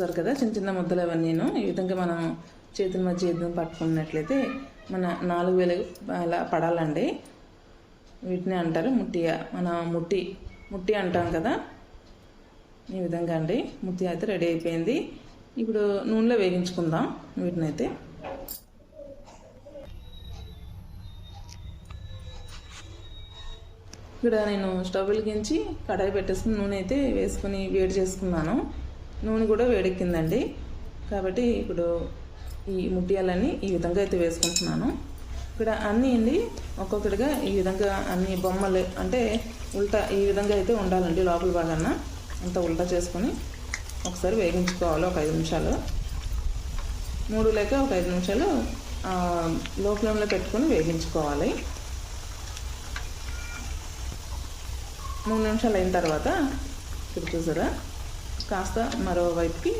చూసారు కదా చిన్న చిన్న ముద్దలు అవన్నీను ఈ విధంగా మనం చేతుల మధ్య చేతులు పట్టుకున్నట్లయితే మన నాలుగు వేలు అలా పడాలండి. వీటిని అంటారు ముట్టి మన ముట్టి ముట్టి అంటాం కదా. ఈ విధంగా అండి ముత్తి అయితే రెడీ అయిపోయింది. ఇప్పుడు నూనెలో వేగించుకుందాం వీటిని అయితే ఇక్కడ నేను స్టవ్ వెలిగించి కడాయి పెట్టేసుకుని నూనె అయితే వేసుకుని వేడి చేసుకున్నాను. నూనె కూడా వేడెక్కిందండి. కాబట్టి ఇప్పుడు ఈ ముట్టియాలన్నీ ఈ విధంగా అయితే వేసుకుంటున్నాను. ఇక్కడ అన్నీ అండి ఒక్కొక్కటిగా ఈ విధంగా అన్ని బొమ్మలు అంటే ఉల్టా ఈ విధంగా అయితే ఉండాలండి లోపల భాగాన అంత ఉల్టా చేసుకొని ఒకసారి వేగించుకోవాలి ఒక ఐదు నిమిషాలు. మూడు లేక ఒక ఐదు నిమిషాలు లో ఫ్లేమ్లో పెట్టుకొని వేగించుకోవాలి. మూడు నిమిషాలు అయిన తర్వాత ఇప్పుడు చూసారా? కాస్త మరోవైపుకి